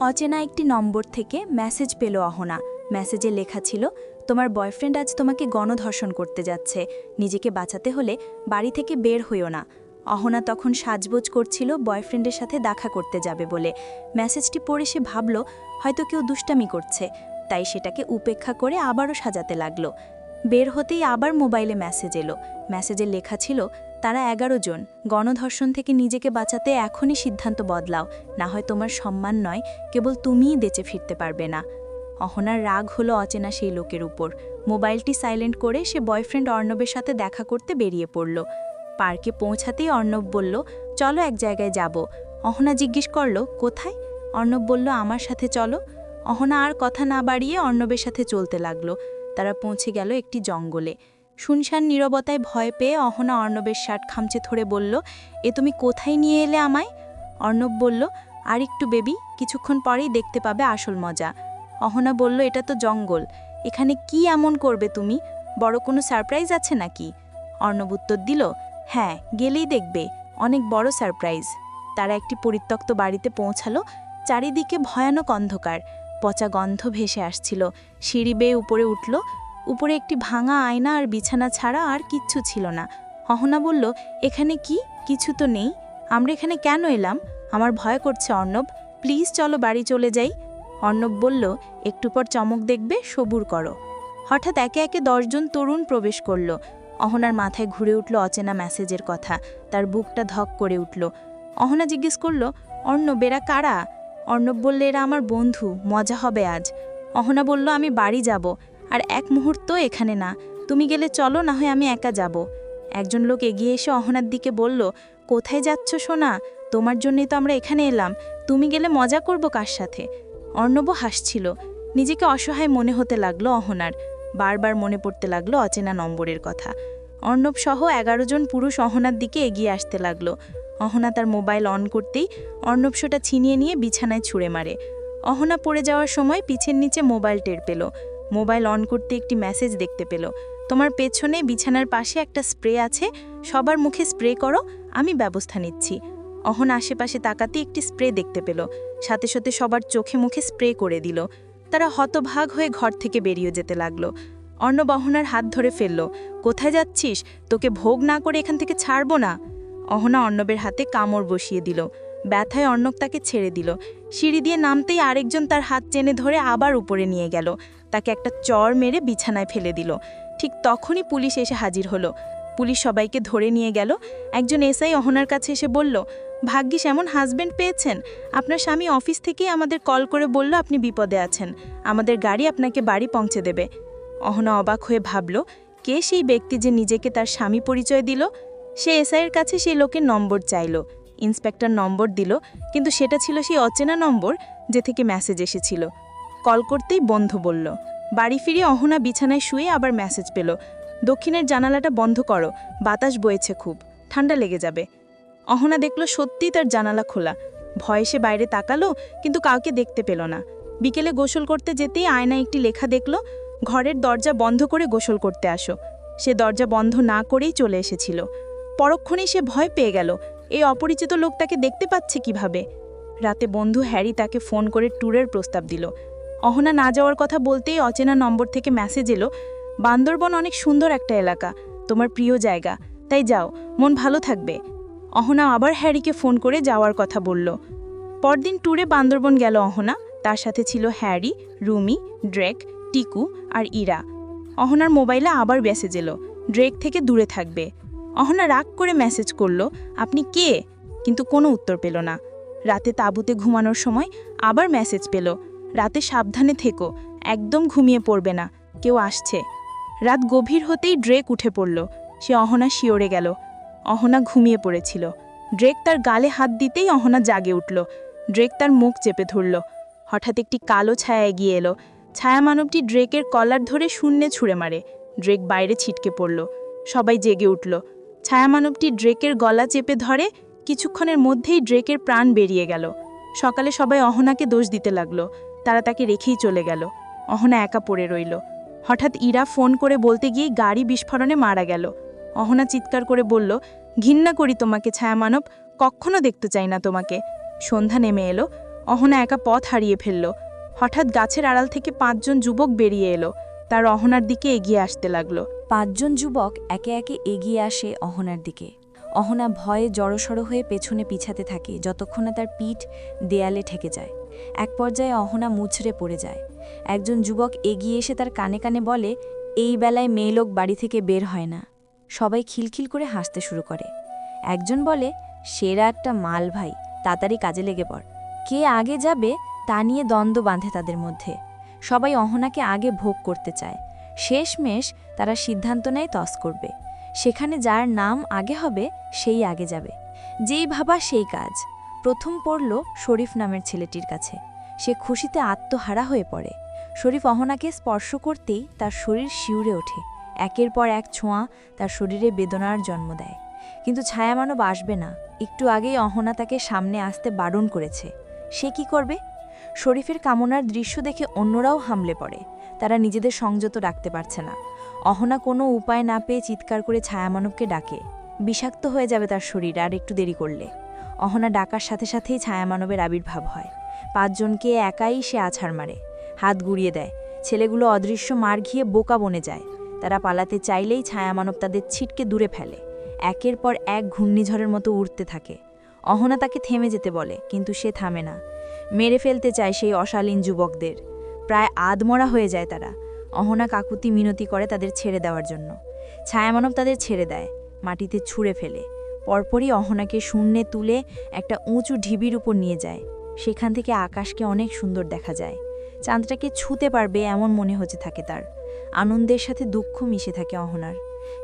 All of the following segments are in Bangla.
অচেনা একটি নম্বর থেকে মেসেজ পেল অহনা। মেসেজে লেখা ছিল, তোমার বয়ফ্রেন্ড আজ তোমাকে গণধর্ষণ করতে যাচ্ছে। নিজেকে বাঁচাতে হলে বাড়ি থেকে বের হইও না। অহনা তখন সাজবোজ করছিল বয়ফ্রেন্ডের সাথে দেখা করতে যাবে বলে। মেসেজটি পড়ে সে ভাবল, হয়তো কেউ দুষ্টামি করছে। তাই সেটাকে উপেক্ষা করে আবারও সাজাতে লাগল। বের হতেই আবার মোবাইলে মেসেজ এলো। মেসেজে লেখা ছিল তারা এগারো জন। গণধর্ষণ থেকে নিজেকে বাঁচাতে এখনই সিদ্ধান্ত বদলাও। না হয় তোমার সম্মান নয়, কেবল তুমিই বেঁচে ফিরতে পারবে না। অহনার রাগ হলো অচেনা সেই লোকের উপর। মোবাইলটি সাইলেন্ট করে সে বয়ফ্রেন্ড অর্ণবের সাথে দেখা করতে বেরিয়ে পড়ল। পার্কে পৌঁছাতেই অর্ণব বলল, চলো এক জায়গায় যাব। অহনা জিজ্ঞেস করল, কোথায়? অর্ণব বলল, আমার সাথে চলো। অহনা আর কথা না বাড়িয়ে অর্ণবের সাথে চলতে লাগল। তারা পৌঁছে গেল একটি জঙ্গলে। শুনশান নীরবতায় ভয় পেয়ে অহনা অর্ণবের শার্ট খামচে ধরে বলল, এ তুমি কোথায় নিয়ে এলে আমায়? অর্ণব বলল আর একটু বেবি, কিছুক্ষণ পরেই দেখতে পাবে আসল মজা। অহনা বলল, এটা তো জঙ্গল, এখানে কি এমন করবে তুমি? বড় কোনো সারপ্রাইজ আছে নাকি? অর্ণব উত্তর দিল হ্যাঁ গেলেই দেখবে, অনেক বড় সারপ্রাইজ। তারা একটি পরিত্যক্ত বাড়িতে পৌঁছালো, চারিদিকে ভয়ানক অন্ধকার, পচা গন্ধ ভেসে আসছিল, সিঁড়ি বেয়ে উপরে উঠল উপরে একটি ভাঙা আয়না আর বিছানা ছাড়া আর কিচ্ছু ছিল না। অহনা বলল, এখানে কি? কিছু তো নেই। আমরা এখানে কেন এলাম? আমার ভয় করছে অর্ণব। প্লিজ চলো বাড়ি চলে যাই। অর্ণব বলল, একটু পর চমক দেখবে, সবুর করো। হঠাৎ একে একে দশজন তরুণ প্রবেশ করল। অহনার মাথায় ঘুরে উঠল অচেনা মেসেজের কথা। তার বুকটা ধক করে উঠল। অহনা জিজ্ঞেস করল, অর্ণব, এরা কারা? অর্ণব বললে, এরা আমার বন্ধু। মজা হবে আজ। অহনা বলল, আমি বাড়ি যাব। আর এক মুহূর্ত এখানে না, তুমি গেলে চলো, না হয় আমি একা যাব। একজন লোক এগিয়ে এসে অহনার দিকে বলল, কোথায় যাচ্ছ সোনা? তোমার জন্যই তো আমরা এখানে এলাম। তুমি গেলে মজা করব কার সাথে? অর্ণব হাসছিল। নিজেকে অসহায় মনে হতে লাগল অহনার। বারবার মনে পড়তে লাগল অচেনা নম্বরের কথা। অর্ণব সহ এগারো জন পুরুষ অহনার দিকে এগিয়ে আসতে লাগল। অহনা তার মোবাইল অন করতেই অর্ণব শোটা ছিনিয়ে নিয়ে বিছানায় ছুঁড়ে মারে। অহনা পড়ে যাওয়ার সময় পিছের নিচে মোবাইল টের পেল। মোবাইল অন করতে একটি মেসেজ দেখতে পেল। তোমার পেছনে বিছানার পাশে একটা স্প্রে আছে, সবার মুখে স্প্রে করো, আমি ব্যবস্থা নিচ্ছি। অহন আশেপাশে তাকাতে একটি স্প্রে দেখতে পেল। সাথে সাথে সবার চোখে মুখে স্প্রে করে দিল। তারা হতভাগ হয়ে ঘর থেকে বেরিয়ে যেতে লাগল। অর্ণব অহনার হাত ধরে ফেলল, কোথায় যাচ্ছিস? তোকে ভোগ না করে এখান থেকে ছাড়বো না? অহনা অর্ণবের হাতে কামড় বসিয়ে দিল। ব্যথায় অর্ণব তাকে ছেড়ে দিল। সিঁড়ি দিয়ে নামতেই আরেকজন তার হাত চেনে ধরে আবার উপরে নিয়ে গেল। তাকে একটা চর মেরে বিছানায় ফেলে দিল। ঠিক তখনই পুলিশ এসে হাজির হলো। পুলিশ সবাইকে ধরে নিয়ে গেল। একজন এসআই অহনার কাছে এসে বলল, ভাগ্যিস এমন হাজবেন্ড পেয়েছেন। আপনার স্বামী অফিস থেকেই আমাদের কল করে বলল আপনি বিপদে আছেন। আমাদের গাড়ি আপনাকে বাড়ি পৌঁছে দেবে। অহনা অবাক হয়ে ভাবল, কে সেই ব্যক্তি যে নিজেকে তার স্বামী পরিচয় দিল? সে এসআইয়ের কাছে সেই লোকের নম্বর চাইল। ইন্সপেক্টর নম্বর দিল, কিন্তু সেটা ছিল সেই অচেনা নম্বর, যে থেকে মেসেজ এসেছিল। কল করতেই বন্ধ বলল। বাড়ি ফিরে অহনা বিছানায় শুয়ে আবার মেসেজ পেল। দক্ষিণের জানালাটা বন্ধ করো, বাতাস বয়েছে খুব, ঠান্ডা লেগে যাবে। অহনা দেখল সত্যিই তার জানালা খোলা। ভয়ে সে বাইরে তাকালো, কিন্তু কাউকে দেখতে পেল না। বিকেলে গোসল করতে যেতেই আয়নায় একটি লেখা দেখল, ঘরের দরজা বন্ধ করে গোসল করতে আসো। সে দরজা বন্ধ না করেই চলে এসেছিল। পরক্ষণেই সে ভয় পেয়ে গেল, এই অপরিচিত লোক তাকে দেখতে পাচ্ছে কীভাবে? রাতে বন্ধু হ্যারি তাকে ফোন করে ট্যুরের প্রস্তাব দিল। অহনা না যাওয়ার কথা বলতেই অচেনা নম্বর থেকে মেসেজ এলো, বান্দরবন অনেক সুন্দর একটা এলাকা, তোমার প্রিয় জায়গা, তাই যাও, মন ভালো থাকবে। অহনা আবার হ্যারিকে ফোন করে যাওয়ার কথা বলল। পরদিন ট্যুরে বান্দরবন গেল অহনা, তার সাথে ছিল হ্যারি, রুমি, ড্রেক, টিকু আর ইরা। অহনার মোবাইলে আবার মেসেজ এলো, ড্রেক থেকে দূরে থাকবে। অহনা রাগ করে মেসেজ করল, আপনি কে? কিন্তু কোনো উত্তর পেল না। রাতে তাঁবুতে ঘুমানোর সময় আবার মেসেজ পেল রাতে সাবধানে থেকো, একদম ঘুমিয়ে পড়বে না, কেউ আসছে। রাত গভীর হতেই ড্রেক উঠে পড়ল, সে অহনা শিওরে গেল। অহনা ঘুমিয়ে পড়েছিল। ড্রেক তার গালে হাত দিতেই অহনা জাগে উঠল। ড্রেক তার মুখ চেপে ধরল। হঠাৎ একটি কালো ছায়া এগিয়ে এলো। ছায়া মানবটি ড্রেকের কলার ধরে শূন্যে ছুঁড়ে মারে। ড্রেক বাইরে ছিটকে পড়ল। সবাই জেগে উঠল। ছায়া মানবটি ড্রেকের গলা চেপে ধরে, কিছুক্ষণের মধ্যেই ড্রেকের প্রাণ বেরিয়ে গেল। সকালে সবাই অহনাকে দোষ দিতে লাগল। তারা তাকে রেখেই চলে গেল। অহনা একা পড়ে রইল। হঠাৎ ইরা ফোন করে বলতে গিয়ে গাড়ি বিস্ফোরণে মারা গেল। অহনা চিৎকার করে বলল, ঘৃণা করি তোমাকে, ছায়ামানব, কখনো দেখতে চাই না তোমাকে। সন্ধ্যা নেমে এলো। অহনা একা পথ হারিয়ে ফেলল। হঠাৎ গাছের আড়াল থেকে পাঁচজন যুবক বেরিয়ে এলো। তার অহনার দিকে এগিয়ে আসতে লাগল। পাঁচজন যুবক একে একে এগিয়ে আসে অহনার দিকে। অহনা ভয়ে জড়সড় হয়ে পেছনে পিছাতে থাকে, যতক্ষণ তার পিঠ দেয়ালে ঠেকে যায়। এক পর্যায়ে অহনা মুছড়ে পড়ে যায়। একজন যুবক এগিয়ে এসে তার কানে কানে বলে, এই বেলায় মেয়েলোক বাড়ি থেকে বের হয় না। সবাই খিলখিল করে হাসতে শুরু করে। একজন বলে, সেরা একটা মাল ভাই, তাড়াতাড়ি কাজে লেগে পড়। কে আগে যাবে তা নিয়ে দ্বন্দ্ব বাঁধে তাদের মধ্যে। সবাই অহনাকে আগে ভোগ করতে চায়। শেষমেশ তারা সিদ্ধান্ত নেয় তস করবে। সেখানে যার নাম আগে হবে, সেই আগে যাবে। যেই ভাবা সেই কাজ। প্রথম পড়ল শরীফ নামের ছেলেটির কাছে। সে খুশিতে আত্মহারা হয়ে পড়ে। শরীফ অহনাকে স্পর্শ করতেই তার শরীর শিউরে ওঠে। একের পর এক ছোঁয়া তার শরীরে বেদনার জন্ম দেয়। কিন্তু ছায়ামানব আসবে না। একটু আগেই অহনা তাকে সামনে আসতে বারণ করেছে। সে কি করবে? শরীফের কামনার দৃশ্য দেখে অন্যরাও হামলে পড়ে। তারা নিজেদের সংযত রাখতে পারছে না। অহনা কোনো উপায় না পেয়ে চিৎকার করে ছায়ামানবকে ডাকে। বিষাক্ত হয়ে যাবে তার শরীর, আর একটু দেরি করলে। অহনা ডাকার সাথে সাথেই ছায়ামানবের আবির্ভাব হয়। পাঁচজনকে একাই সে আছাড় মারে। হাত গুড়িয়ে দেয়। ছেলেগুলো অদৃশ্য মার ঘিয়ে বোকা বনে যায়। তারা পালাতে চাইলেই ছায়ামানব তাদের ছিটকে দূরে ফেলে। একের পর এক ঘূর্ণিঝড়ের মতো উড়তে থাকে। অহনা তাকে থেমে যেতে বলে, কিন্তু সে থামে না। মেরে ফেলতে চায় সেই অশালীন যুবকদের। প্রায় আধমরা হয়ে যায় তারা। অহনা কাকুতি মিনতি করে তাদের ছেড়ে দেওয়ার জন্য। ছায়ামানব তাদের ছেড়ে দেয়। মাটিতে ছুঁড়ে ফেলে। পরপরই অহনাকে শূন্যে তুলে একটা উঁচু ঢিবির উপর নিয়ে যায়। সেখান থেকে আকাশকে অনেক সুন্দর দেখা যায়। চাঁদটাকে ছুতে পারবে এমন মনে হচ্ছে থাকে তার। আনন্দের সাথে দুঃখ মিশে থাকে অহনার।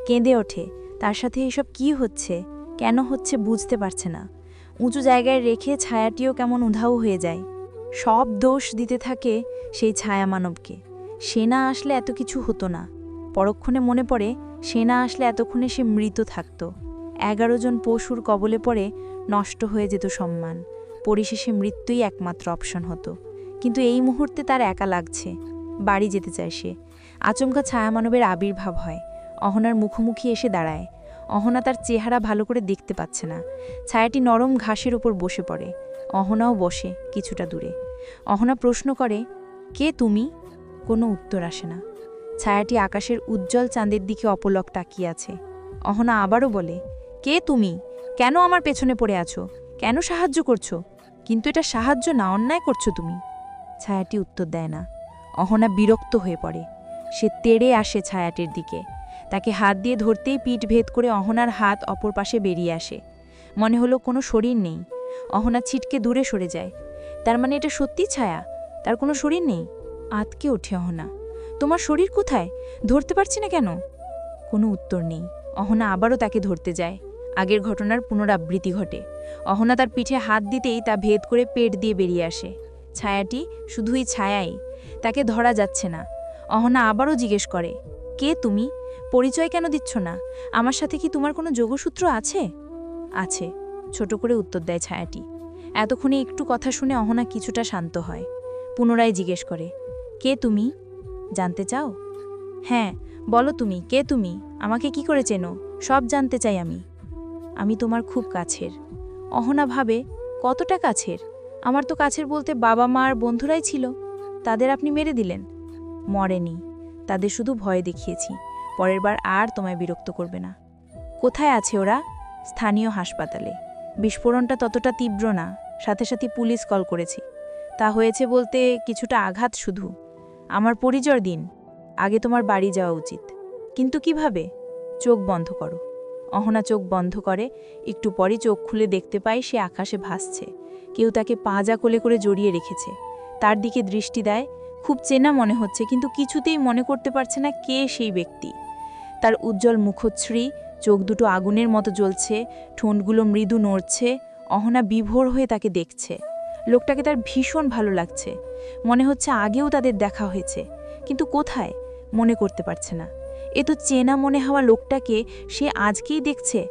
কেঁদে ওঠে, তার সাথে এসব কি হচ্ছে? কেন হচ্ছে বুঝতে পারছে না। উঁচু জায়গায় রেখে ছায়াটিও কেমন উধাও হয়ে যায়। সব দোষ দিতে থাকে সেই ছায়া মানবকে। সেনা আসলে এত কিছু হতো না। পরক্ষণে মনে পড়ে সেনা আসলে এতক্ষণে সে মৃত থাকত। এগারো জন পশুর কবলে পড়ে নষ্ট হয়ে যেত সম্মান। পরিশেষে মৃত্যুই একমাত্র অপশন হতো। কিন্তু এই মুহূর্তে তার একা লাগছে। বাড়ি যেতে চায় সে। আচমকা ছায়ামানবের আবির্ভাব হয়। অহনার মুখোমুখি এসে দাঁড়ায়। অহনা তার চেহারা ভালো করে দেখতে পাচ্ছে না। ছায়াটি নরম ঘাসের উপর বসে পড়ে। অহনাও বসে কিছুটা দূরে। অহনা প্রশ্ন করে, কে তুমি? কোনো উত্তর আসে না। ছায়াটি আকাশের উজ্জ্বল চাঁদের দিকে অপলক তাকিয়ে আছে। অহনা আবারও বলে কে তুমি? কেন আমার পেছনে পড়ে আছো? কেন সাহায্য করছ? কিন্তু এটা সাহায্য না, অন্যায় করছ তুমি। ছায়াটি উত্তর দেয় না। অহনা বিরক্ত হয়ে পড়ে। সে তেড়ে আসে ছায়াটির দিকে। তাকে হাত দিয়ে ধরতেই পিঠ ভেদ করে অহনার হাত অপর পাশে বেরিয়ে আসে। মনে হলো কোনো শরীর নেই। অহনা ছিটকে দূরে সরে যায়। তার মানে এটা সত্যি ছায়া? তার কোনো শরীর নেই? আতকে ওঠে অহনা। তোমার শরীর কোথায়? ধরতে পারছি না কেন? কোনো উত্তর নেই। অহনা আবারও তাকে ধরতে যায়। আগের ঘটনার পুনরাবৃত্তি ঘটে। অহনা তার পিঠে হাত দিতেই তা ভেদ করে পেট দিয়ে বেরিয়ে আসে। ছায়াটি শুধুই ছায়াই, তাকে ধরা যাচ্ছে না। অহনা আবারও জিজ্ঞেস করে, কে তুমি? পরিচয় কেন দিচ্ছ না? আমার সাথে কি তোমার কোনো যোগসূত্র আছে? আছে, ছোট করে উত্তর দেয় ছায়াটি। এতক্ষণে একটু কথা শুনে অহনা কিছুটা শান্ত হয়। পুনরায় জিজ্ঞেস করে, কে তুমি? জানতে চাও? হ্যাঁ বলো তুমি, কে তুমি? আমাকে কি করে চেনো? সব জানতে চাই আমি। আমি তোমার খুব কাছের। অহনা ভাবে, কতটা কাছের? আমার তো কাছের বলতে বাবা, মা আর বন্ধুরাই ছিল। তাদের আপনি মেরে দিলেন। মরেনি। তাদের শুধু ভয় দেখিয়েছি। পরের বার আর তোমায় বিরক্ত করবে না। কোথায় আছে ওরা? স্থানীয় হাসপাতালে। বিস্ফোরণটা ততটা তীব্র না। সাথে সাথে পুলিশ কল করেছি। তা হয়েছে বলতে কিছুটা আঘাত শুধু। আমার পরিচয় দিন। আগে তোমার বাড়ি যাওয়া উচিত। কিন্তু কীভাবে? চোখ বন্ধ করো। অহনা চোখ বন্ধ করে, একটু পরই চোখ খুলে দেখতে পায় সে আকাশে ভাসছে। কেউ তাকে পাঁজা কোলে করে জড়িয়ে রেখেছে। তার দিকে দৃষ্টি দেয়, খুব চেনা মনে হচ্ছে, কিন্তু কিছুতেই মনে করতে পারছে না কে সেই ব্যক্তি। তার উজ্জ্বল মুখশ্রী, চোখ দুটো আগুনের মতো জ্বলছে, ঠোঁটগুলো মৃদু নড়ছে, অহনা বিভোর হয়ে তাকে দেখছে। লোকটাকে তার ভীষণ ভালো লাগছে। মনে হচ্ছে আগেও তাদের দেখা হয়েছে, কিন্তু কোথায়? মনে করতে পারছে না। এ তো চেনা মনে হওয়া লোকটাকে সে আজকেই দেখছে।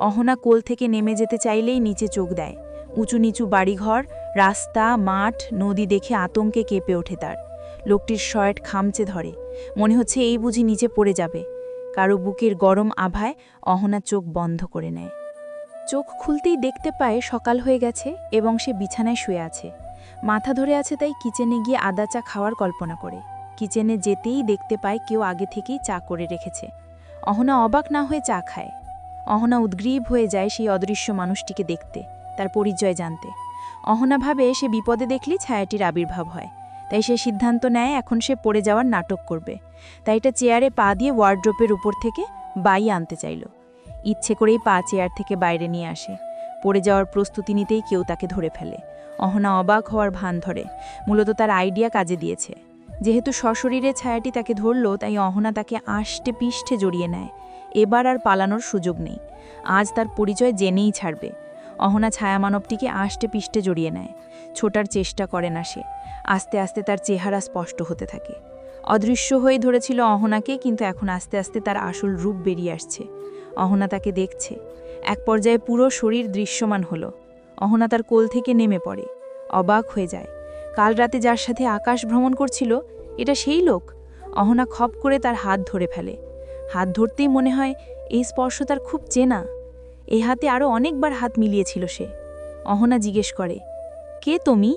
অহনা কোল থেকে নেমে যেতে চাইলেই নিচে চোখ দেয়। উঁচু নিচু বাড়িঘর, রাস্তা, মাঠ, নদী দেখে আতঙ্কে কেঁপে ওঠে তার। লোকটির শর্ট খামচে ধরে। মনে হচ্ছে এই বুঝি নিচে পড়ে যাবে। কারও বুকের গরম আভায় অহনা চোখ বন্ধ করে নেয়। চোখ খুলতেই দেখতে পায় সকাল হয়ে গেছে এবং সে বিছানায় শুয়ে আছে। মাথা ধরে আছে তাই কিচেনে গিয়ে আদা চা খাওয়ার কল্পনা করে। কিচেনে যেতেই দেখতে পায় কেউ আগে থেকেই চা করে রেখেছে। অহনা অবাক না হয়ে চা খায়। অহনা উদ্গ্রীব হয়ে যায় সেই অদৃশ্য মানুষটিকে দেখতে, তার পরিচয় জানতে। অহনা ভাবে সে বিপদে দেখলেই ছায়াটির আবির্ভাব হয়। তাই সে সিদ্ধান্ত নেয় এখন সে পড়ে যাওয়ার নাটক করবে। তাই এটা চেয়ারে পা দিয়ে ওয়ার্ড্রোপের উপর থেকে বাই আনতে চাইল। ইচ্ছে করেই পা চেয়ার থেকে বাইরে নিয়ে আসে। পড়ে যাওয়ার প্রস্তুতি নিতেই কেউ তাকে ধরে ফেলে। অহনা অবাক হওয়ার ভান ধরে। মূলত তার আইডিয়া কাজে দিয়েছে। যেহেতু সশরীরে ছায়াটি তাকে ধরল, তাই অহনা তাকে আষ্টে পিষ্টে জড়িয়ে নেয়। এবার আর পালানোর সুযোগ নেই। আজ তার পরিচয় জেনেই ছাড়বে। অহনা ছায়ামানবটিকে আষ্টে পিষ্টে জড়িয়ে নেয়। ছোটার চেষ্টা করে না সে। আস্তে আস্তে তার চেহারা স্পষ্ট হতে থাকে। অদৃশ্য হয়ে ধরেছিল অহনাকে, কিন্তু এখন আস্তে আস্তে তার আসল রূপ বেরিয়ে আসছে। অহনা তাকে দেখছে। এক পর্যায়ে পুরো শরীর দৃশ্যমান হলো। অহনা তার কোল থেকে নেমে পড়ে। অবাক হয়ে যায়। কাল রাতে যার সাথে আকাশ ভ্রমণ করছিল, এটা সেই লোক? অহনা খপ করে তার হাত ধরে ফেলে। হাত ধরতেই মনে হয় এই স্পর্শ তার খুব চেনা। এই হাতে আরও অনেকবার হাত মিলিয়েছিল সে। অহনা জিজ্ঞেস করে, কে তুমি?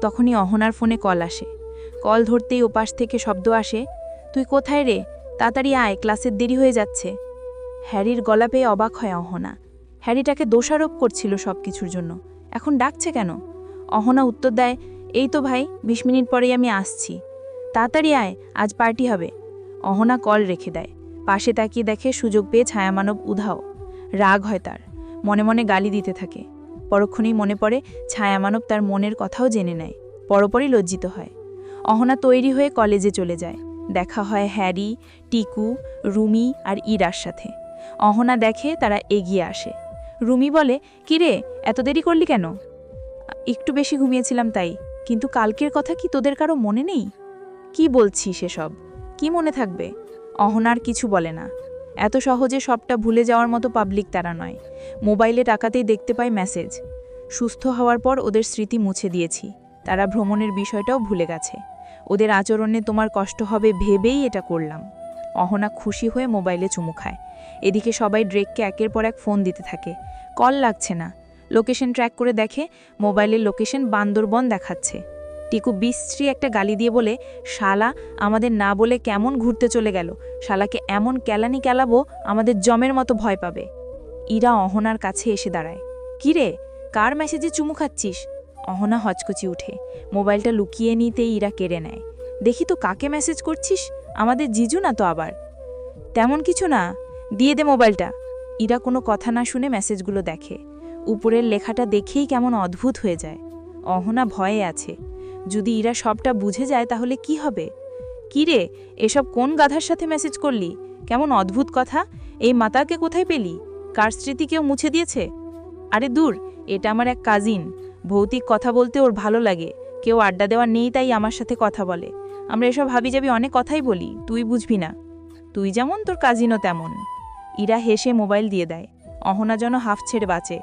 তখনই অহনার ফোনে কল আসে। কল ধরতেই ওপাশ থেকে শব্দ আসে, তুই কোথায় রে? তাড়াতাড়ি আয়, ক্লাসের দেরি হয়ে যাচ্ছে। হ্যারির গলা পেয়ে অবাক হয় অহনা। হ্যারিটাকে দোষারোপ করছিল সব কিছুর জন্য। এখন ডাকছে কেন? অহনা উত্তর দেয় এই তো ভাই, বিশ মিনিট পরেই আমি আসছি। তাড়াতাড়ি আয়, আজ পার্টি হবে। অহনা কল রেখে দেয়। পাশে তাকিয়ে দেখে সুযোগ পেয়ে ছায়ামানব উধাও। রাগ হয় তার। মনে মনে গালি দিতে থাকে। পরক্ষণেই মনে পড়ে ছায়ামানব তার মনের কথাও জেনে নেয়। পরপরই লজ্জিত হয়। অহনা তৈরি হয়ে কলেজে চলে যায়। দেখা হয় হ্যারি, টিকু, রুমি আর ইরার সাথে। অহনা দেখে তারা এগিয়ে আসে। রুমি বলে, কিরে, এত দেরি করলি কেন? একটু বেশি ঘুমিয়েছিলাম তাই। কিন্তু কালকের কথা কি তোদের কারও মনে নেই? কি বলছি সেসব কি মনে থাকবে? অহনার কিছু বলে না। এত সহজে সবটা ভুলে যাওয়ার মতো পাবলিক তারা নয়। মোবাইলে টাকাতেই দেখতে পায় মেসেজ সুস্থ হওয়ার পর ওদের স্মৃতি মুছে দিয়েছি। তারা ভ্রমণের বিষয়টাও ভুলে গেছে। ওদের আচরণে তোমার কষ্ট হবে ভেবেই এটা করলাম। অহনা খুশি হয়ে মোবাইলে চুমু খায়। এদিকে সবাই ড্রেককে একের পর এক ফোন দিতে থাকে। কল লাগছে না। লোকেশন ট্র্যাক করে দেখে মোবাইলের লোকেশন বান্দরবন দেখাচ্ছে। টিকু বিশ্রী একটা গালি দিয়ে বলে, শালা, আমাদের না বলে কেমন ঘুরতে চলে গেল? শালাকে এমন কেলানি কেলাবো, আমাদের জমের মতো ভয় পাবে। ইরা অহনার কাছে এসে দাঁড়ায়। কিরে, কার মেসেজে চুমু খাচ্ছিস? অহনা হচকচি উঠে। মোবাইলটা লুকিয়ে নিতেই ইরা কেড়ে নেয়। দেখি তো কাকে মেসেজ করছিস? আমাদের জিজু না তো আবার? তেমন কিছু না, দিয়ে দে মোবাইলটা। ইরা কোনো কথা না শুনে মেসেজগুলো দেখে। উপরের লেখাটা দেখেই কেমন অদ্ভুত হয়ে যায়। অহনা ভয়ে আছে। যদি ইরা সবটা বুঝে যায় তাহলে কি হবে? কি রে, এসব কোন গাধার সাথে মেসেজ করলি? কেমন অদ্ভুত কথা। এই মাতাকে কোথায় পেলি? কার স্মৃতি কেউ মুছে দিয়েছে? আরে দূর, এটা আমার এক কাজিন ভৌতিক কথা বলতে ওর ভালো লাগে। কেউ আড্ডা দেওয়া নেই তাই আমার সাথে কথা বলে। আমরা এসব হাবি যাবি অনেক কথাই বলি, তুই বুঝবি না। তুই যেমন, তোর কাজিনও তেমন। ইরা হেসে মোবাইল দিয়ে দেয়। অহনা যেন হাফ ছেড়ে বাঁচে।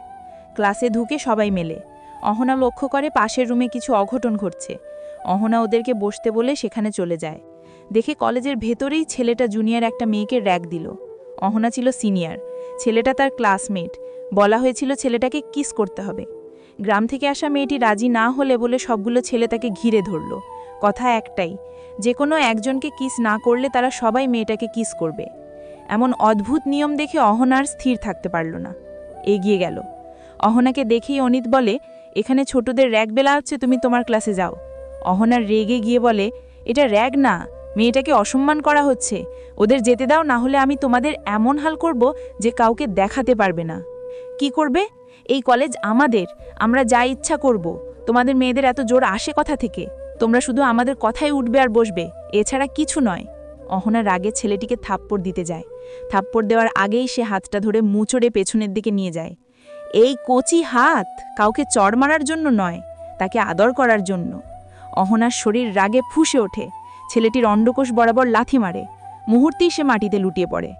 ক্লাসে ঢুকে সবাই মেলে। অহনা লক্ষ্য করে পাশের রুমে কিছু অঘটন ঘটছে। অহনা ওদেরকে বসতে বলে সেখানে চলে যায়। দেখে কলেজের ভেতরেই ছেলেটা জুনিয়র একটা মেয়েকে র্যাক দিল। অহনা ছিল সিনিয়র। ছেলেটা তার ক্লাসমেট। বলা হয়েছিল ছেলেটাকে কিস করতে হবে। গ্রাম থেকে আসা মেয়েটি রাজি না হলে বলে সবগুলো ছেলে তাকে ঘিরে ধরল। কথা একটাই, যে কোনো একজনকে কিস না করলে তারা সবাই মেয়েটাকে কিস করবে। এমন অদ্ভুত নিয়ম দেখে অহনার স্থির থাকতে পারল না। এগিয়ে গেল। অহনাকে দেখেই অনিত বলে, এখানে ছোটদের র্যাগ বেলা হচ্ছে, তুমি তোমার ক্লাসে যাও। অহনার রেগে গিয়ে বলে, এটা র্যাগ না, মেয়েটাকে অসম্মান করা হচ্ছে। ওদের যেতে দাও, না হলে আমি তোমাদের এমন হাল করব যে কাউকে দেখাতে পারবে না। কি করবে? এই কলেজ আমাদের, আমরা যা ইচ্ছা করব। তোমাদের মেয়েদের এত জোর আসে কথা থেকে। তোমরা শুধু আমাদের কথাই উঠবে আর বসবে, এছাড়া কিছু নয়। অহনা রাগে ছেলেটিকে থাপ্পড় দিতে যায়। থাপ্পড় দেওয়ার আগেই সে হাতটা ধরে মুচড়ে পেছনের দিকে নিয়ে যায়। এই কচি হাত কাউকে চড় মারার জন্য নয়, তাকে আদর করার জন্য। অহনার শরীর রাগে ফুসে ওঠে। ছেলেটির অন্ডকোষ বরাবর লাথি মারে। মুহূর্তেই সে মাটিতে লুটিয়ে পড়ে।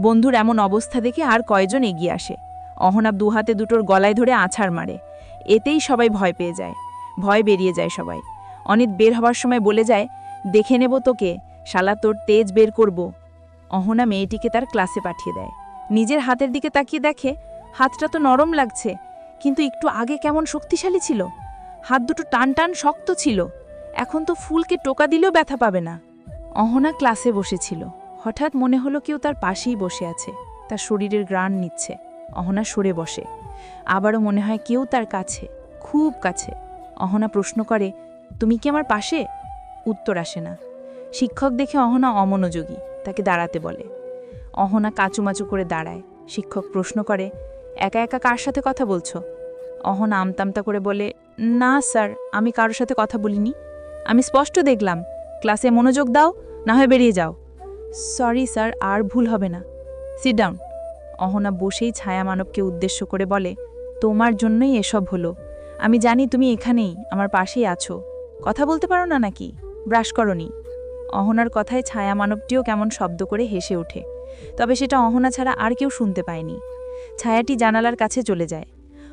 বন্ধুর এমন অবস্থা দেখে আর কয়জন এগিয়ে আসে। অহনা দুহাতে দুটোর গলায় ধরে আছাড় মারে। এতেই সবাই ভয় পেয়ে যায়। ভয় বেরিয়ে যায় সবাই। অনিত বের হওয়ার সময় বলে যায়, দেখে নেব তোকে। শালা তোর তেজ বের করব। অহনা মেয়েটিকে তার ক্লাসে পাঠিয়ে দেয়। নিজের হাতের দিকে তাকিয়ে দেখে হাতটা তো নরম লাগছে, কিন্তু একটু আগে কেমন শক্তিশালী ছিল। হাত দুটো টান টান শক্ত ছিল। এখন তো ফুলকে টোকা দিলেও ব্যথা পাবে না। অহনা ক্লাসে বসেছিল। হঠাৎ মনে হলো কেউ তার পাশেই বসে আছে। তার শরীরের গ্রাণ নিচ্ছে। অহনা সরে বসে। আবারও মনে হয় কেউ তার কাছে, খুব কাছে। অহনা প্রশ্ন করে, তুমি কি আমার পাশে? উত্তর আসে না। শিক্ষক দেখে অহনা অমনোযোগী, তাকে দাঁড়াতে বলে। অহনা কাচুমাচু করে দাঁড়ায়। শিক্ষক প্রশ্ন করে একা একা কার সাথে কথা বলছো? অহনা আমতামতা করে বলে, না, স্যার, আমি কারোর সাথে কথা বলিনি। আমি স্পষ্ট দেখলাম। ক্লাসে মনোযোগ দাও, না হয় বেরিয়ে যাও। সরি, স্যার, আর ভুল হবে না। Sit down. অহনা বসেই ছায়া মানবকে উদ্দেশ্য করে বলে, তোমার জন্যই এসব হলো। আমি জানি তুমি এখানেই, আমার পাশেই আছো। কথা বলতে পারো না নাকি? ব্রাশ করনি। অহনার কথায় ছায়া মানবটিও কেমন শব্দ করে হেসে ওঠে। তবে সেটা অহনা ছাড়া আর কেউ শুনতে পায়নি। ছায়াটি জানালার কাছে চলে যায়।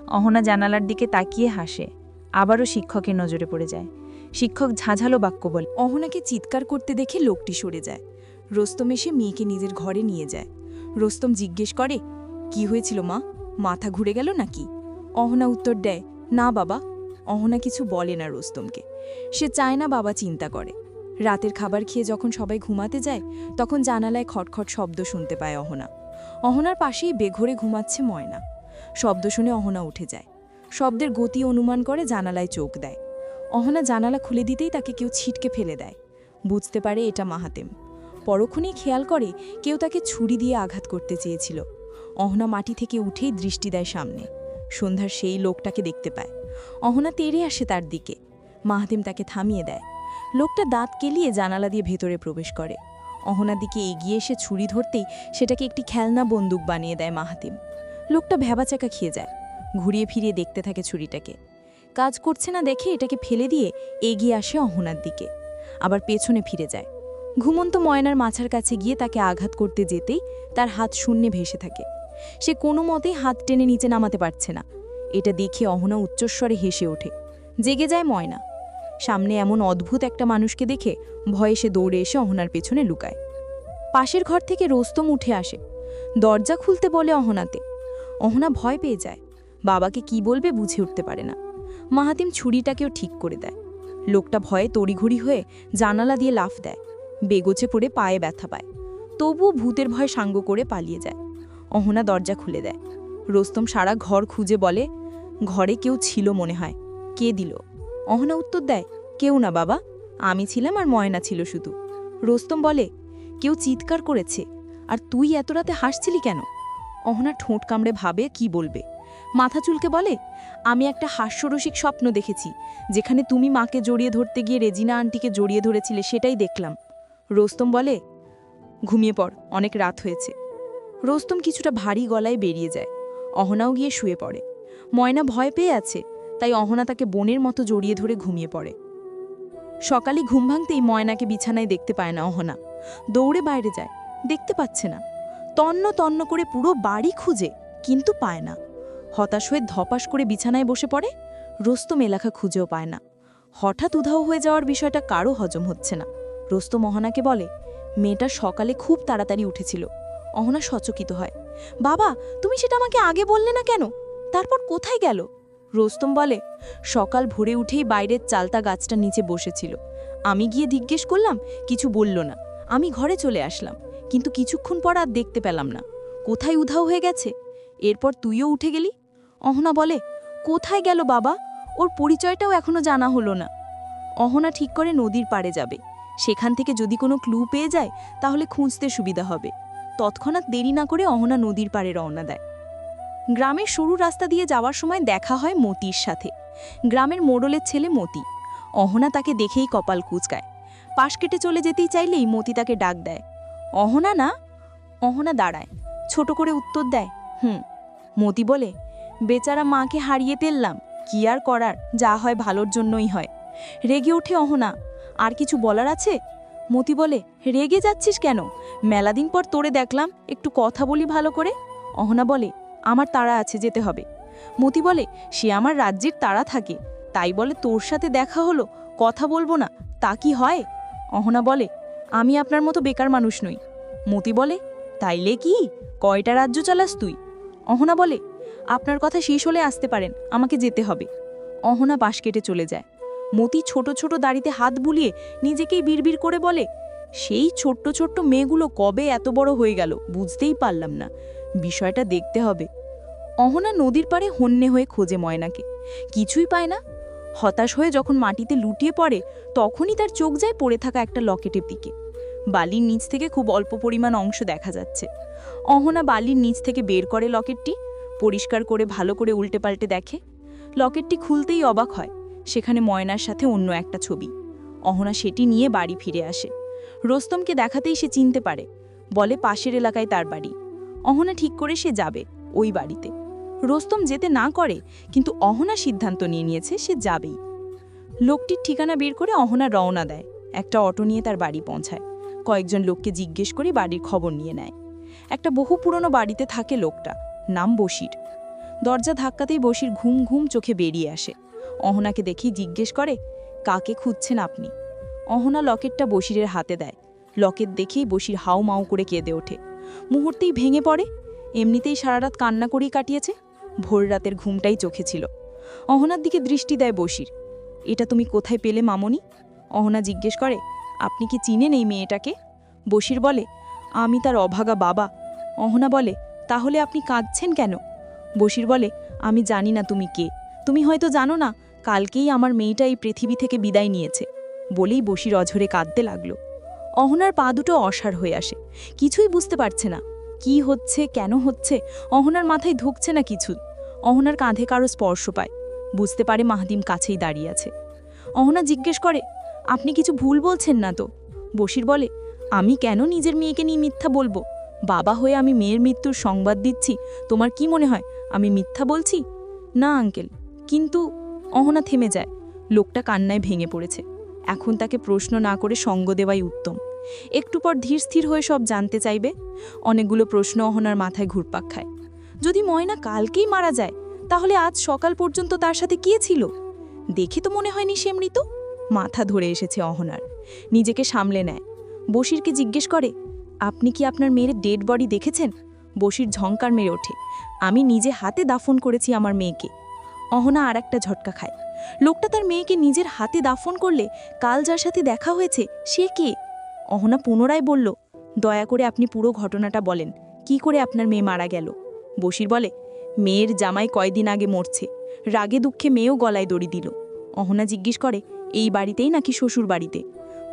অহনা জানালার দিকে তাকিয়ে হাসে। আবারও শিক্ষকের নজরে পড়ে যায়। শিক্ষক ঝাঝালো বাক্য বলে, অহনাকে চিৎকার করতে দেখে লোকটি সরে যায়। রোস্তম এসে মেয়েকে নিজের ঘরে নিয়ে যায়। রোস্তম জিজ্ঞেস করে, কি হয়েছিল মা? মাথা ঘুরে গেল নাকি? অহনা উত্তর দেয়, না বাবা, অহনা কিছু বলে না রোস্তমকে। সে চায় না বাবা চিন্তা করে। রাতের খাবার খেয়ে যখন সবাই ঘুমাতে যায়, তখন জানালায় খটখট শব্দ শুনতে পায় অহনা। অহনার পাশেই বেঘরে ঘুমাচ্ছে ময়না। শব্দ শুনে অহনা উঠে যায়। শব্দের গতি অনুমান করে জানালায় চোখ দেয়। অহনা জানালা খুলে দিতেই তাকে কেউ ছিটকে ফেলে দেয়। বুঝতে পারে এটা মাহাতেম। পরক্ষণেই খেয়াল করে কেউ তাকে ছুরি দিয়ে আঘাত করতে চেয়েছিল। অহনা মাটি থেকে উঠেই দৃষ্টি দেয় সামনে। সন্ধ্যার সেই লোকটাকে দেখতে পায়। অহনা তেড়ে আসে তার দিকে। মাহাতেম তাকে থামিয়ে দেয়। লোকটা দাঁত কেলিয়ে জানালা দিয়ে ভেতরে প্রবেশ করে। অহনার দিকে এগিয়ে এসে ছুরি ধরতেই সেটাকে একটি খেলনা বন্দুক বানিয়ে দেয় মাহাতিম। লোকটা ভ্যাবাচাকা খেয়ে যায়, ঘুরিয়ে ফিরিয়ে দেখতে থাকে ছুরিটাকে। কাজ করছে না দেখে এটাকে ফেলে দিয়ে এগিয়ে আসে অহনার দিকে। আবার পেছনে ফিরে যায়। ঘুমন্ত ময়নার মাছার কাছে গিয়ে তাকে আঘাত করতে যেতেই তার হাত শূন্যে ভেসে থাকে। সে কোনো মতেই হাত টেনে নিচে নামাতে পারছে না। এটা দেখে অহনা উচ্চস্বরে হেসে ওঠে। জেগে যায় ময়না। সামনে এমন অদ্ভুত একটা মানুষকে দেখে ভয়ে সে দৌড়ে এসে অহনার পেছনে লুকায়। পাশের ঘর থেকে রোস্তম উঠে আসে। দরজা খুলতে বলে অহনাতে অহনা ভয় পেয়ে যায়। বাবাকে কি বলবে বুঝে উঠতে পারে না। মাহাতিম ছুরিটাকেও ঠিক করে দেয়। লোকটা ভয়ে তড়িঘড়ি হয়ে জানালা দিয়ে লাফ দেয়। বেগোচে পড়ে পায়ে ব্যথা পায়। তবুও ভূতের ভয় সাঙ্গ করে পালিয়ে যায়। অহনা দরজা খুলে দেয়। রোস্তম সারা ঘর খুঁজে বলে, ঘরে কেউ ছিল মনে হয়। কে দিল? অহনা উত্তর দেয়, কেউ না বাবা, আমি ছিলাম আর ময়না ছিল শুধু। রোস্তম বলে, কেউ চিৎকার করেছে, আর তুই এত রাতে হাসছিলি কেন? অহনা ঠোঁট কামড়ে ভাবে, কি বলবে? মাথা চুলকে বলে, আমি একটা হাস্যরসিক স্বপ্ন দেখেছি, যেখানে তুমি মাকে জড়িয়ে ধরতে গিয়ে রেজিনা আন্টিকে জড়িয়ে ধরেছিলে, সেটাই দেখলাম। রোস্তম বলে, ঘুমিয়ে পড়, অনেক রাত হয়েছে। রোস্তম কিছুটা ভারী গলায় বেরিয়ে যায়। অহনাও গিয়ে শুয়ে পড়ে। ময়না ভয় পেয়ে আছে তাই অহনা তাকে বোনের মতো জড়িয়ে ধরে ঘুমিয়ে পড়ে। সকালে ঘুম ভাঙতেই ময়নাকে বিছানায় দেখতে পায় না অহনা। দৌড়ে বাইরে যায়, দেখতে পাচ্ছে না। তন্ন তন্ন করে পুরো বাড়ি খুঁজে, কিন্তু পায় না। হতাশ হয়ে ধপাস করে বিছানায় বসে পড়ে, রোস্তম এলাকা খুঁজেও পায় না। হঠাৎ উধাও হয়ে যাওয়ার বিষয়টা কারও হজম হচ্ছে না। রোস্তম অহনাকে বলে, মেয়েটা সকালে খুব তাড়াতাড়ি উঠেছিল। অহনা সচকিত হয়। বাবা, তুমি সেটা আমাকে আগে বললে না কেন? তারপর কোথায় গেল? রোস্তম বলে, সকাল ভোরে উঠেই বাইরের চালতা গাছটা নিচে বসেছিল। আমি গিয়ে জিজ্ঞেস করলাম, কিছু বলল না। আমি ঘরে চলে আসলাম, কিন্তু কিছুক্ষণ পর আর দেখতে পেলাম না। কোথায় উধাও হয়ে গেছে? এরপর তুইও উঠে গেলি? অহনা বলে, কোথায় গেল বাবা? ওর পরিচয়টাও এখনও জানা হলো না। অহনা ঠিক করে নদীর পাড়ে যাবে। সেখান থেকে যদি কোনো ক্লু পেয়ে যায়, তাহলে খুঁজতে সুবিধা হবে। তৎক্ষণাৎ দেরি না করে অহনা নদীর পাড়ে রওনা দেয়। গ্রামের সরু রাস্তা দিয়ে যাওয়ার সময় দেখা হয় মতির সাথে। গ্রামের মোড়লের ছেলে মতি। অহনা তাকে দেখেই কপাল কুচকায়। পাশ কেটে চলে যেতেই চাইলেই মতি তাকে ডাক দেয়। অহনা না? অহনা দাঁড়ায়। ছোট করে উত্তর দেয়, হুম। মতি বলে, বেচারা মাকে হারিয়ে ফেললাম। কি আর করার? যা হয় ভালোর জন্যই হয়। রেগে ওঠে অহনা, আর কিছু বলার আছে? মতি বলে, রেগে যাচ্ছিস কেন? মেলাদিন পর তোরে দেখলাম। একটু কথা বলি ভালো করে? অহনা বলে আমার তাড়া আছে, যেতে হবে। মতি বলে, সে আমার রাজ্যের তাড়া থাকে। তাই বলে তোর সাথে দেখা হলো, কথা বলব না, তা কি হয়? অহনা বলে, আমি আপনার মতো বেকার মানুষ নই। মতি বলে, তাইলে কি? কয়টা রাজ্য চালাস তুই? অহনা বলে, আপনার কথা শেষ হলে আসতে পারেন, আমাকে যেতে হবে। অহনা পাশ কেটে চলে যায়। মতি ছোট ছোট দাড়িতে হাত বুলিয়ে নিজেকেই বিড়বিড় করে বলে, সেই ছোট্ট ছোট্ট মেয়েগুলো কবে এত বড় হয়ে গেল, বুঝতেই পারলাম না। বিষয়টা দেখতে হবে। অহনা নদীর পাড়ে হন্যে হয়ে খোঁজে ময়নাকে। কিছুই পায় না। হতাশ হয়ে যখন মাটিতে লুটিয়ে পড়ে, তখনই তার চোখ যায় পড়ে থাকা একটা লকেটের দিকে। বালির নিচ থেকে খুব অল্প পরিমাণ অংশ দেখা যাচ্ছে। অহনা বালির নিচ থেকে বের করে লকেটটি, পরিষ্কার করে ভালো করে উল্টে পাল্টে দেখে। লকেটটি খুলতেই অবাক হয়, সেখানে ময়নার সাথে অন্য একটা ছবি। অহনা সেটি নিয়ে বাড়ি ফিরে আসে। রোস্তমকে দেখাতেই সে চিনতে পারে, বলে পাশের এলাকায় তার বাড়ি। অহনা ঠিক করে সে যাবে ওই বাড়িতে। রোস্তম যেতে না করে, কিন্তু অহনা সিদ্ধান্ত নিয়ে নিয়েছে সে যাবেই। লোকটির ঠিকানা বের করে অহনা রওনা দেয়। একটা অটো নিয়ে তার বাড়ি পৌঁছায়। কয়েকজন লোককে জিজ্ঞেস করে বাড়ির খবর নিয়ে নেয়। একটা বহু পুরনো বাড়িতে থাকে লোকটা, নাম বসির দরজা ধাক্কাতেই বসির ঘুম ঘুম চোখে বেরিয়ে আসে। অহনাকে দেখেই জিজ্ঞেস করে, কাকে খুঁজছেন আপনি? অহনা লকেটটা বসিরের হাতে দেয়। লকেট দেখেই বসির হাউ মাউ করে কেঁদে ওঠে। মুহূর্তেই ভেঙে পড়ে। এমনিতেই সারা রাত কান্না করেই কাটিয়েছে। ভোর রাতের ঘুমটাই চোখে ছিল। অহনার দিকে দৃষ্টি দেয় বসির এটা তুমি কোথায় পেলে মামনি? অহনা জিজ্ঞেস করে, আপনি কি চিনেন এই মেয়েটাকে? বসির বলে, আমি তার অভাগা বাবা। অহনা বলে, তাহলে আপনি কাঁদছেন কেন? বসির বলে, আমি জানি না তুমি কে। তুমি হয়তো জানো না, কালকেই আমার মেয়েটা এই পৃথিবী থেকে বিদায় নিয়েছে। বলেই বসির অঝরে কাঁদতে লাগল। অহনার পা দুটো অসার হয়ে আসে। কিছুই বুঝতে পারছে না। কি হচ্ছে, কেন হচ্ছে, অহনার মাথায় ঢুকছে না কিছু। অহনার কাঁধে কারও স্পর্শ পায়। বুঝতে পারে মাহাদিম কাছেই দাঁড়িয়ে আছে। অহনা জিজ্ঞেস করে, আপনি কিছু ভুল বলছেন না তো? বসির বলে, আমি কেন নিজের মেয়েকে নিয়ে মিথ্যা বলব? বাবা হয়ে আমি মেয়ের মৃত্যুর সংবাদ দিচ্ছি, তোমার কি মনে হয়, আমি মিথ্যা বলছি? না, আঙ্কেল। কিন্তু অহনা থেমে যায়। লোকটা কান্নায় ভেঙে পড়েছে। এখন তাকে প্রশ্ন না করে সঙ্গ দেওয়াই উত্তম। একটু পর ধীর স্থির হয়ে সব জানতে চাইবে। অনেকগুলো প্রশ্ন অহনার মাথায় ঘুরপাক খায়। যদি ময়না কালকেই মারা যায়, তাহলে আজ সকাল পর্যন্ত তার সাথে কে ছিল? দেখে তো মনে হয়নি সে মৃত। মাথা ধরে এসেছে অহনার। নিজেকে সামলে নেয়। বশিরকে জিজ্ঞেস করে, আপনি কি আপনার মেয়ের ডেড বডি দেখেছেন? বসির ঝঙ্কার মেরে ওঠে। আমি নিজে হাতে দাফন করেছি আমার মেয়েকে। অহনা আর একটা ঝটকা খায়। লোকটা তার মেয়েকে নিজের হাতে দাফন করলে কাল যার সাথে দেখা হয়েছে, সে কে? অহনা পুনরায় বলল, দয়া করে আপনি পুরো ঘটনাটা বলেন। কি করে আপনার মেয়ে মারা গেল? বসির বলে, মেয়ের জামাই কয়দিন আগে মরছে। রাগে দুঃখে মেয়েও গলায় দড়ি দিল। অহনা জিজ্ঞেস করে, এই বাড়িতেই নাকি শ্বশুর বাড়িতে?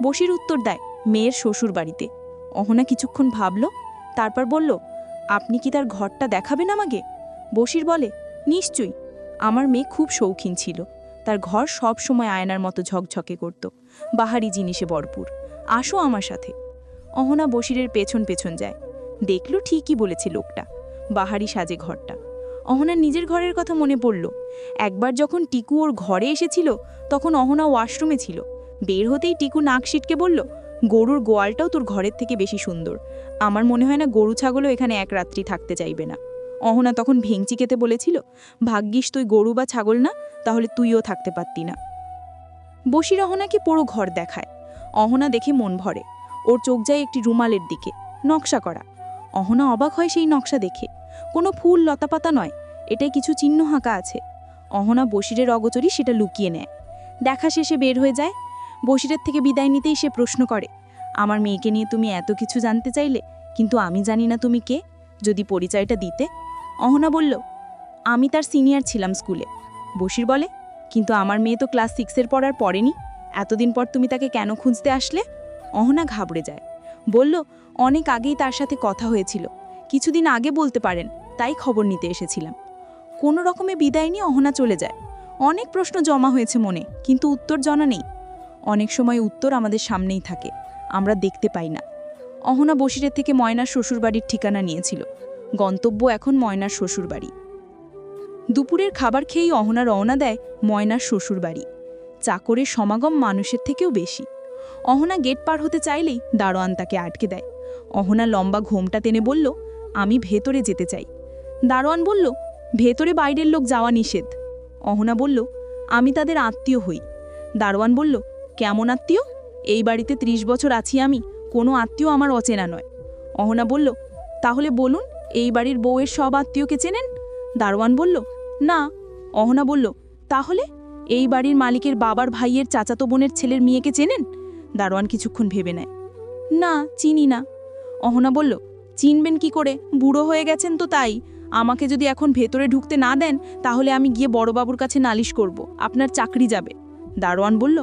বশির উত্তর দেয়, মেয়ের শ্বশুর বাড়িতে। অহনা কিছুক্ষণ ভাবল, তারপর বলল, আপনি কি তার ঘরটা দেখাবেন আমাকে? বসির বলে, নিশ্চয়ই। আমার মেয়ে খুব শৌখিন ছিল। তার ঘর সব সময় আয়নার মতো ঝকঝকে করত। বাহারি জিনিসে ভরপুর। আসো আমার সাথে। অহনা বসিরের পেছন পেছন যায়। দেখল ঠিকই বলেছে লোকটা। বাহারি সাজে ঘরটা। অহনার নিজের ঘরের কথা মনে পড়ল। একবার যখন টিকু ওর ঘরে এসেছিল, তখন অহনা ওয়াশরুমে ছিল। বের হতেই টিকু নাক সিটকে বলল, গরুর গোয়ালটাও তোর ঘরের থেকে বেশি সুন্দর। আমার মনে হয় না গরু ছাগলও এখানে এক রাত্রি থাকতে চাইবে না। অহনা তখন ভেংচি খেতে বলেছিল, ভাগ্যিস তুই গরু বা ছাগল না, তাহলে তুইও থাকতে পারতি না। বসির অহনাকে পুরো ঘর দেখায়। অহনা দেখে মন ভরে। ওর চোখ যায় একটি রুমালের দিকে, নকশা করা। অহনা অবাক হয় সেই নকশা দেখে। কোনো ফুল, লতাপাতা নয়, এটাই কিছু চিহ্ন হাঁকা আছে। অহনা বসিরের অগচরই সেটা লুকিয়ে নেয়। দেখা শেষে বের হয়ে যায়। বসিরের থেকে বিদায় নিতেই সে প্রশ্ন করে, আমার মেয়েকে নিয়ে তুমি এত কিছু জানতে চাইলে, কিন্তু আমি জানি না তুমি কে। যদি পরিচয়টা দিতে। অহনা বলল, আমি তার সিনিয়র ছিলাম স্কুলে। বসির বলে, কিন্তু আমার মেয়ে তো ক্লাস সিক্সের পর আর পড়েনি। এতদিন পর তুমি তাকে কেন খুঁজতে আসলে? অহনা ঘাবড়ে যায়। বলল, অনেক আগেই তার সাথে কথা হয়েছিল। কিছুদিন আগে বলতে পারেন, তাই খবর নিতে এসেছিলাম। কোনো রকমে বিদায় নিয়ে অহনা চলে যায়। অনেক প্রশ্ন জমা হয়েছে মনে, কিন্তু উত্তর জানা নেই। অনেক সময় উত্তর আমাদের সামনেই থাকে। আমরা দেখতে পাই না। অহনা বসিরের থেকে ময়নার শ্বশুরবাড়ির ঠিকানা নিয়েছিল। গন্তব্য এখন ময়নার শ্বশুরবাড়ি। দুপুরের খাবার খেয়েই অহনা রওনা দেয় ময়নার শ্বশুরবাড়ি। চাকরের সমাগম মানুষের থেকেও বেশি। অহনা গেট পার হতে চাইলেই দারোয়ান তাকে আটকে দেয়। অহনা লম্বা ঘোমটা টেনে বলল, আমি ভেতরে যেতে চাই। দারোয়ান বলল, ভেতরে বাইরের লোক যাওয়া নিষেধ। অহনা বলল, আমি তাদের আত্মীয় হই। দারোয়ান বলল, কেমন আত্মীয়? এই বাড়িতে ত্রিশ বছর আছি আমি। কোনো আত্মীয় আমার অচেনা নয়। অহনা বলল, তাহলে বলুন, এই বাড়ির বউয়ের সব আত্মীয়কে চেনেন? দারোয়ান বলল, না। অহনা বলল, তাহলে এই বাড়ির মালিকের বাবার ভাইয়ের চাচাতো বোনের ছেলের মেয়েকে চেনেন? দারোয়ান কিছুক্ষণ ভেবে নেয়, না, চিনি না। অহনা বলল, চিনবেন কি করে? বুড়ো হয়ে গেছেন তো তাই। আমাকে যদি এখন ভেতরে ঢুকতে না দেন, তাহলে আমি গিয়ে বড়বাবুর কাছে নালিশ করব। আপনার চাকরি যাবে। দারোয়ান বলল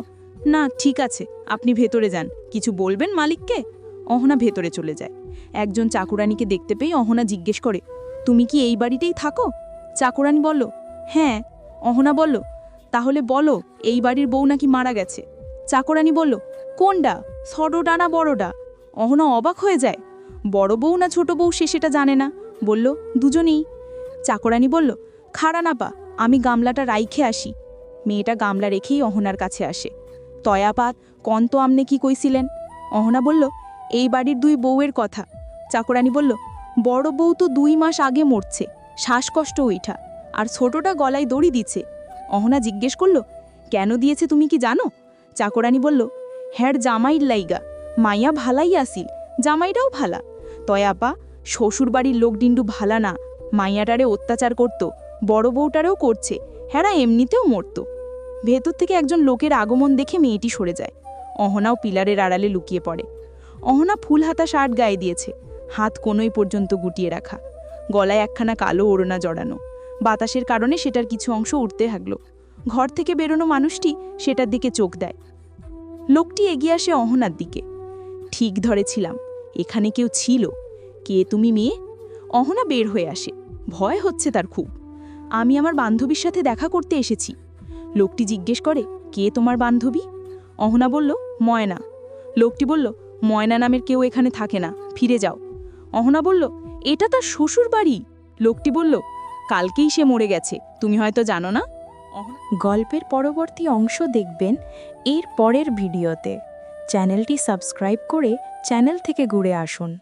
না, ঠিক আছে, আপনি ভেতরে যান। কিছু বলবেন মালিককে? অহনা ভেতরে চলে যায়। একজন চাকুরানিকে দেখতে পেয়ে অহনা জিজ্ঞেস করে, তুমি কি এই বাড়িতেই থাকো? চাকুরানি বলল হ্যাঁ। অহনা বলল, তাহলে বলো, এই বাড়ির বউ নাকি মারা গেছে? চাকরানি বলল, কোনডা? ছোটটা না বড়টা অহনা অবাক হয়ে যায়, বড় বউ না ছোট বউ সে সেটা জানে না? বলল, দুজনেই। চাকরানি বলল, খাড়া না পা আমি গামলাটা রাইখে আসি। মেয়েটা গামলা রেখেই অহনার কাছে আসে। তয়াপাত কন তো আমনে কি কইছিলেন? অহনা বলল, এই বাড়ির দুই বউয়ের কথা। চাকরানি বলল, বড় বউ তো দুই মাস আগে মরছে, শ্বাসকষ্ট ওইঠা, আর ছোটটা গলায় দড়ি দিচ্ছে অহনা জিজ্ঞেস করল, কেন দিয়েছে তুমি কি জানো? চাকরানি বলল, হ্যার জামাইর লাইগা, মাইয়া ভালাই আসিল, জামাইটাও ভালা। তয়াপা শ্বশুর বাড়ির লোক ডিন্ডু ভালা না, মাইয়াটারে অত্যাচার করত, বড় বউটারেও করছে হ্যাঁ এমনিতেও মরত। ভেতর থেকে একজন লোকের আগমন দেখে মেয়েটি সরে যায়। অহনাও পিলারের আড়ালে লুকিয়ে পড়ে। অহনা ফুল হাতা শার্ট গায়ে দিয়েছে। হাত কোনোই পর্যন্ত গুটিয়ে রাখা। গলায় একখানা কালো ওড়না জড়ানো। বাতাসের কারণে সেটার কিছু অংশ উঠতে থাকল ঘর থেকে বেরোনো মানুষটি সেটার দিকে চোখ দেয়। লোকটি এগিয়ে আসে অহনার দিকে। ঠিক ধরেছিলাম, এখানে কেউ ছিল। কে তুমি মেয়ে? অহনা বের হয়ে আসে। ভয় হচ্ছে তার খুব। আমি আমার বান্ধবীর সাথে দেখা করতে এসেছি। লোকটি জিজ্ঞেস করে, কে তোমার বান্ধবী? অহনা বলল, ময়না। লোকটি বলল, ময়না নামের কেউ এখানে থাকে না, ফিরে যাও। অহনা বলল, এটা তার শ্বশুর বাড়ি। লোকটি বলল, কালকেই সে মরে গেছে, তুমি হয়তো জানো না? গল্পের পরবর্তী অংশ দেখবেন এর পরের ভিডিওতে। চ্যানেলটি সাবস্ক্রাইব করে চ্যানেল থেকে ঘুরে আসুন।